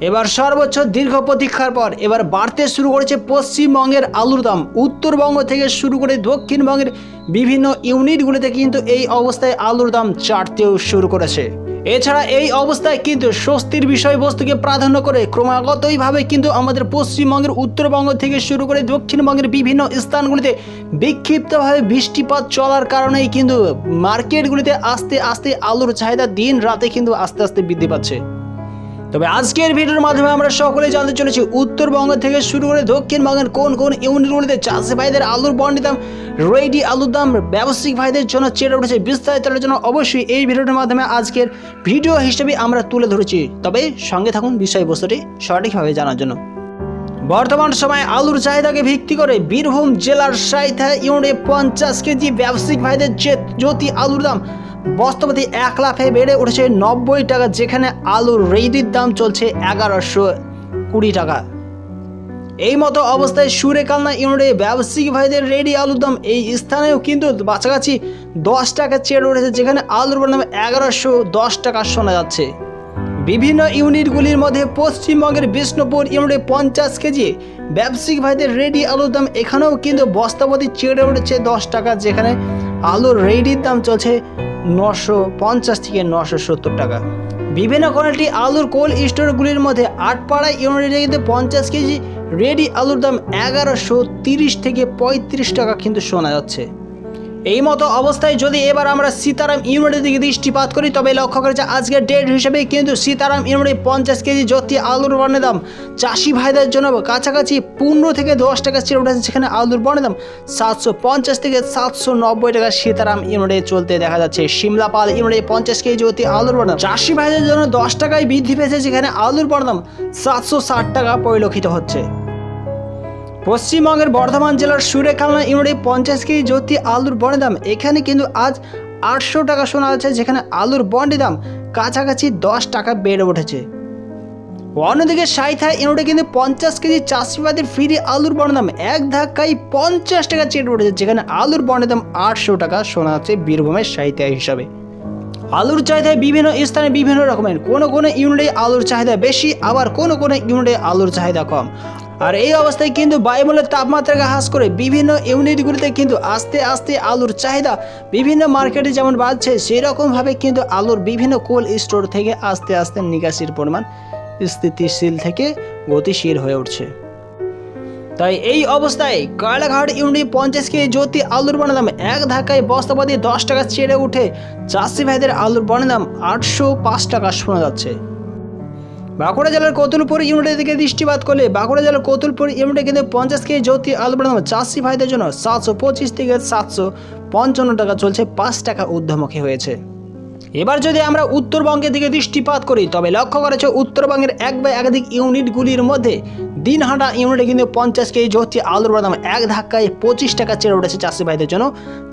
এবার সর্বোচ্চ দীর্ঘ প্রতীক্ষার পর এবার বাড়তে শুরু করেছে পশ্চিমবঙ্গের আলুর দাম উত্তরবঙ্গ থেকে শুরু করে দক্ষিণবঙ্গের বিভিন্ন ইউনিটগুলিতে কিন্তু এই অবস্থায় আলুর দাম চাটতেও শুরু করেছে। এছাড়া এই অবস্থায় কিন্তু স্বস্তির বিষয়বস্তুকে প্রাধান্য করে ক্রমাগতইভাবে কিন্তু আমাদের পশ্চিমবঙ্গের উত্তরবঙ্গ থেকে শুরু করে দক্ষিণবঙ্গের বিভিন্ন স্থানগুলিতে বিক্ষিপ্তভাবে বৃষ্টিপাত চলার কারণেই কিন্তু মার্কেটগুলিতে আস্তে আস্তে আলুর চাহিদা দিন রাতে কিন্তু আস্তে আস্তে বৃদ্ধি পাচ্ছে। তবে আজকের ভিডিওর মাধ্যমে আমরা সকলে জানতে চলেছি, উত্তরবঙ্গ থেকে শুরু করে দক্ষিণবঙ্গের কোন কোন ইউনিটগুলিতে চাষি ভাইদের আলুর বন্ডি দাম, রেডি আলুর দাম, ব্যবসায়িক ভাইদের জন্য চেড়ে উঠেছে বিস্তারিত জন্য অবশ্যই এই ভিডিওর মাধ্যমে আজকের ভিডিও হিসেবে আমরা তুলে ধরেছি। তবে সঙ্গে থাকুন বিষয়বস্তুটি সঠিকভাবে জানার জন্য। বর্তমান সময়ে আলুর চাহিদাকে ভিত্তি করে বীরভূম জেলার সাইথা ইউনিটে পঞ্চাশ কেজি ব্যবসায়িক ভাইদের যে জ্যোতি আলুর দাম বস্তাপতি এক লাফে বেড়ে উঠেছে নব্বই টাকা, যেখানে আলুর রেডির দাম চলছে এগারোশো কুড়ি টাকা। এই মতো অবস্থায় সুরেকালনা ইউনিটে ব্যবসায়িক ভাইদের রেডি আলুর দাম এই স্থানেও কিন্তু কাছাকাছি দশ টাকা চেড়ে উঠেছে যেখানে আলুর দাম এগারোশো দশ টাকা শোনা যাচ্ছে। বিভিন্ন ইউনিটগুলির মধ্যে পশ্চিমবঙ্গের বিষ্ণুপুর ইউনিটে পঞ্চাশ কেজি ব্যবসায়িক ভাইদের রেডি আলুর দাম এখানেও কিন্তু বস্তাপতি চেড়ে উঠেছে দশ টাকা, যেখানে আলুর রেডির দাম চলছে নশো পঞ্চাশ থেকে নশো সত্তর টাকা। বিভিন্ন কোয়ালিটি আলুর কোল্ড স্টোরগুলির মধ্যে আটপাড়া ইউনিটে কিন্তু পঞ্চাশ কেজি রেডি আলুর দাম এগারোশো তিরিশ থেকে পঁয়ত্রিশ টাকা কিন্তু শোনা যাচ্ছে। এই মতো অবস্থায় যদি এবার আমরা সীতারাম ইউনিটের দিকে দৃষ্টিপাত করি, তবে লক্ষ্য করেছে আজকের ডেট হিসেবে কিন্তু সীতারাম ইউনিটে পঞ্চাশ কেজি জ্যোতি আলুর বর্ণের দাম চাষি ভাইদের জন্য কাছাকাছি পনেরো থেকে দশ টাকা চেয়ে উঠেছে, সেখানে আলুর বর্ণের দাম সাতশো পঞ্চাশ থেকে সাতশো নব্বই টাকা সীতারাম ইউনিটে চলতে দেখা যাচ্ছে। সিমলাপাল ইউনিটে পঞ্চাশ কেজি জ্যোতি আলুর বর্ণাম চাষি ভাইদের জন্য দশ টাকায় বৃদ্ধি পেয়েছে যেখানে আলুর বর্ণাম সাতশো ষাট টাকা পরিলক্ষিত হচ্ছে। পশ্চিমবঙ্গের বর্ধমান জেলার সুরেখালনা ইউনিটে পঞ্চাশ কেজি জ্যোতি আলুর বন্ডের দাম। এখানে কিন্তু আজ আটশো টাকা শোনা যাচ্ছে যেখানে আলুর বন্ডের দাম কাছাকাছি দশ টাকা বেড়ে উঠেছে। অন্যদিকে সাইথা ইউনিটে কিন্তু পঞ্চাশ কেজি চাষিবাদের ফ্রি আলুর বন্ডের দাম এক ধাক্কায় পঞ্চাশ টাকা চেটে উঠেছে, যেখানে আলুর বন্ডের দাম আটশো টাকা শোনা যাচ্ছে বীরভূমের সাহিত্য হিসাবে। আলুর চাহিদা বিভিন্ন স্থানে বিভিন্ন রকমের। কোনো কোনো ইউনিটে আলুর চাহিদা বেশি, আবার কোনো কোনো ইউনিটে আলুর চাহিদা কম। আর এই অবস্থায় কিন্তু বায়ুমণ্ডলের তাপমাত্রাকে হ্রাস করে বিভিন্ন ইউনিটগুলিতে কিন্তু আস্তে আস্তে আলুর চাহিদা বিভিন্ন মার্কেটে যেমন বাড়ছে সেই রকমভাবে কিন্তু আলুর বিভিন্ন কোল্ড স্টোর থেকে আস্তে আস্তে নিকাশির পরিমাণ স্থিতিশীল থেকে গতিশীল হয়ে উঠছে। তাই এই অবস্থায় কয়লাঘাট ইউনিট পঞ্চাশ কেজি জ্যোতি আলুর বনের দাম এক ধাক্কায় বস্তাপাতি দশ টাকা ছেড়ে উঠে চাষি ভাইদের আলুর বনের দাম আটশো পাঁচ টাকা শোনা যাচ্ছে। বাঁকুড়া জেলার কতুলপুর ইউনিটের দিকে দৃষ্টিপাত করলে বাঁকুড়া জেলার কতুলপুর ইউনিটে কিন্তু পঞ্চাশ কেজি জ্যোতি আলুর বনের চাষি ভাইদের জন্য সাতশো পঁচিশ থেকে সাতশো পঞ্চান্ন টাকা চলছে পাঁচ টাকা ঊর্ধ্বমুখী হয়েছে। এবার যদি আমরা উত্তরবঙ্গের দিকে দৃষ্টিপাত করি, তবে লক্ষ্য করেছে উত্তরবঙ্গের এক বা একাধিক ইউনিটগুলির মধ্যে দিনহাটা ইউনিটে কিন্তু পঞ্চাশ কেজি জ্যোতি আলুর বাদাম এক ধাক্কায় পঁচিশ টাকা চেড়ে উঠেছে চাষি ভাইদের জন্য,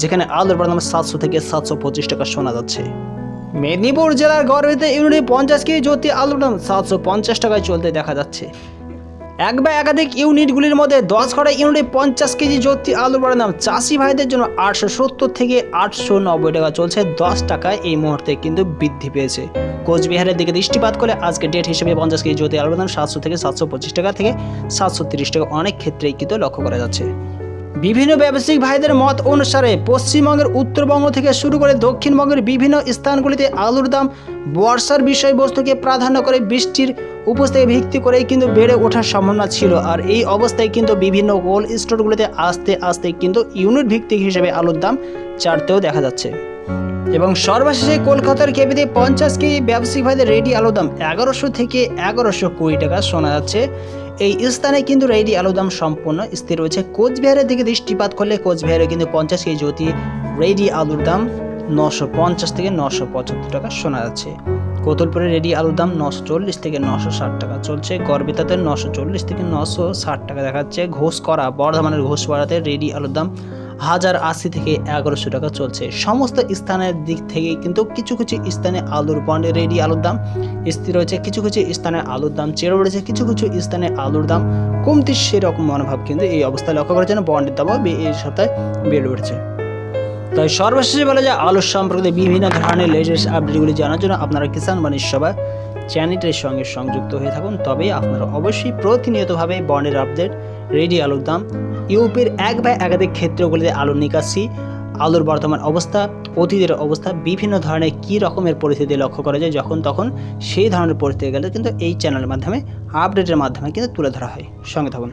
যেখানে আলুর বাদাম সাতশো থেকে সাতশো পঁচিশ টাকা শোনা যাচ্ছে। মেদিনীপুর জেলার গর্বিত ইউনিটে পঞ্চাশ কেজি জ্যোতি আলুর দাম সাতশো পঞ্চাশ টাকায় চলতে দেখা যাচ্ছে। এক বা একাধিক ইউনিটগুলির মধ্যে দশ ঘরে ইউনিটে পঞ্চাশ কেজি জ্যোতি আলু বড়ার দাম চাষি ভাইদের জন্য আটশো সত্তর থেকে আটশো নব্বই টাকা চলছে দশ টাকায় এই মুহূর্তে কিন্তু বৃদ্ধি পেয়েছে। কোচবিহারের দিকে দৃষ্টিপাত করে আজকে ডেট হিসেবে পঞ্চাশ কেজি জ্যোতি আলুর দাম সাতশো থেকে সাতশো পঁচিশ টাকা থেকে সাতশো তিরিশ টাকা অনেক ক্ষেত্রেই কিন্তু লক্ষ্য করা যাচ্ছে। বিভিন্ন ব্যবসায়িক ভাইদের মত অনুসারে পশ্চিমবঙ্গের উত্তরবঙ্গ থেকে শুরু করে দক্ষিণবঙ্গের বিভিন্ন স্থানগুলিতে আলুর দাম বর্ষার বিষয়বস্তুকে প্রাধান্য করে বৃষ্টির উপস্থিতি ভিত্তি করেই কিন্তু বেড়ে ওঠার সম্ভাবনা ছিল। আর এই অবস্থায় কিন্তু বিভিন্ন কোল্ড স্টোরগুলিতে আস্তে আস্তে কিন্তু ইউনিট ভিত্তিক হিসেবে আলুর দাম চাড়তেও দেখা যাচ্ছে। এবং সর্বশেষে কলকাতার কেবিতে পঞ্চাশ কেজি ব্যবসায়িক ভাইদের রেডি আলুর দাম এগারোশো থেকে এগারোশো কুড়ি টাকা শোনা যাচ্ছে। এই স্থানে কিন্তু রেডি আলুর দাম সম্পূর্ণ স্থির রয়েছে। কোচবিহারের দিকে দৃষ্টিপাত করলে কোচবিহারে কিন্তু পঞ্চাশ কেজি জ্যোতি রেডি আলুর দাম নশো পঞ্চাশ থেকে নশো পঁচাত্তর টাকা শোনা যাচ্ছে। কোতলপুরে রেডি আলুর দাম নশো চল্লিশ থেকে নশো ষাট টাকা চলছে। গড়বেতাতে নশো চল্লিশ থেকে নশো ষাট টাকা দেখাচ্ছে। ঘোষ করা, বর্ধমানের ঘোষ রেডি আলুর দাম হাজার আশি থেকে এগারোশো টাকা চলছে। সমস্ত স্থানের দিক থেকে কিন্তু কিছু কিছু স্থানে আলুর বন্ডে রেডি আলুর দাম স্থির রয়েছে। কিছু কিছু স্থানে আলুর দাম চেড়ে উঠেছে। কিছু কিছু স্থানে আলুর দাম কমতি সেরকম মনোভাব কিন্তু এই অবস্থায় লক্ষ্য করার জন্য বন্ডের দামও এই সপ্তাহে বেড়ে উঠছে। তাই সর্বশেষে বলা যায়, আলুর সম্পর্কে বিভিন্ন ধরনের লেটেস্ট আপডেটগুলি জানার জন্য আপনারা কিষান বাণিজ্য সভা চ্যানেলটির সঙ্গে সংযুক্ত হয়ে থাকুন। তবেই আপনারা অবশ্যই প্রতিনিয়তভাবে বন্ডের আপডেট রেডি আলুর দাম। ইউপির এক বা একাধিক ক্ষেত্রগুলিতে আলোর নিকাশি, আলুর বর্তমান অবস্থা, অতীতের অবস্থা, বিভিন্ন ধরনের কী রকমের পরিস্থিতি লক্ষ্য করা যায় যখন তখন সেই ধরনের পরিস্থিতি গেলে কিন্তু এই চ্যানেলের মাধ্যমে আপডেটের মাধ্যমে কিন্তু তুলে ধরা হয়। সঙ্গে থাকুন।